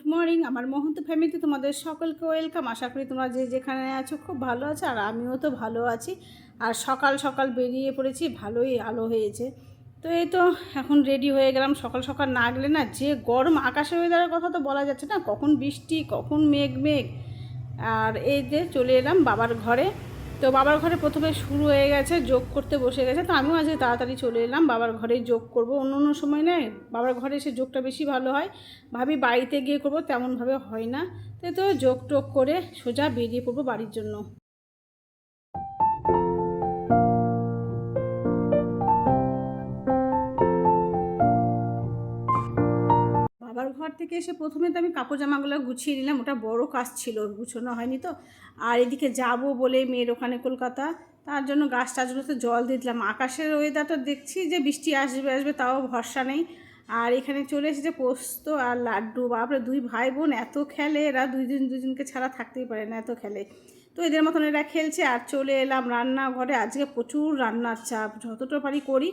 Good morning. আমার মহন্ত ফ্যামিলিতে তোমাদের সকলকে ওয়েলকাম। আশা করি তোমরা যে যেখানে আছো খুব ভালো আছো, আর আমিও তো ভালো আছি। আর সকাল সকাল বেরিয়ে পড়েছি, ভালোই আলো হয়েছে। তো এই তো এখন রেডি হয়ে গেলাম। সকাল সকাল না গেলে না যে গরম আকাশের ওয়েদারের কথা তো বলা যাচ্ছে না। কখন বৃষ্টি, কখন মেঘ মেঘ আর এই যে চলে এলাম বাবার ঘরে। তো বাবার ঘরে প্রথমে শুরু হয়ে গেছে, যোগ করতে বসে গেছে। তো আমিও আজকে তাড়াতাড়ি চলে এলাম, বাবার ঘরে যোগ করব। অন্য অন্য সময় নেয়, বাবার ঘরে এসে যোগটা বেশি ভালো হয়। ভাবি বাড়িতে গিয়ে করব, তেমনভাবে হয় না। তো যোগ টোগ করে সোজা বেরিয়ে পড়ব বাড়ির জন্য। ঘর থেকে এসে প্রথমে তো আমি কাপড় জামাগুলো গুছিয়ে নিলাম, ওটা বড় কাজ ছিল, গুছানো হয়নি তো। আর এদিকে যাব বলে মেয়ের ওখানে কলকাতা, তার জন্য গাছ টাছগুলোতে জল দিয়ে দিলাম। আকাশের ওয়েদারটা দেখছি যে বৃষ্টি আসবে আসবে, তাও ভরসা নেই। আর এখানে চলে এসেছে পোস্ত আর লাড্ডু। বাপরে, দুই ভাই বোন এত খেলে এরা দুইজন দুজনকে ছাড়া থাকতেই পারে না, এত খেলে। তো এদের মতন এরা খেলছে, আর চলে এলাম রান্নাঘরে। আজকে প্রচুর রান্নার চাপ, যতটা পারি করি।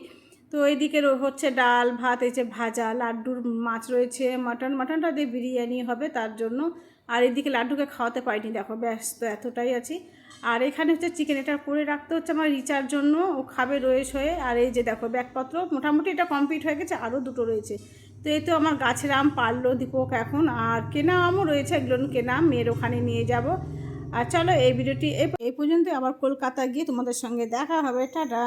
তো এইদিকে হচ্ছে ডাল, ভাত, এই যে ভাজা, লাড্ডুর মাছ রয়েছে, মাটন। মাটনটা দিয়ে বিরিয়ানি হবে তার জন্য। আর এদিকে লাড্ডুকে খাওয়াতে পারিনি, দেখো, ব্যস্ত, এতটাই আছি। আর এখানে হচ্ছে চিকেন এটা করে রাখতে হচ্ছে আমার রিচার জন্য। ও খাবে রয়েছে হয়ে। আর এই যে দেখো, ব্যাগপত্র, মোটামুটি এটা কমপ্লিট হয়ে গেছে, আরও দুটো রয়েছে। তো এই তো আমার গাছের আম পারল দীপক এখন। আর কেনা আমও রয়েছে, এগুলো কেনা, মেয়ের ওখানে নিয়ে যাব। আর চলো, এই ভিডিওটি এই পর্যন্ত আবার কলকাতা গিয়ে তোমাদের সঙ্গে দেখা হবে। টাটা!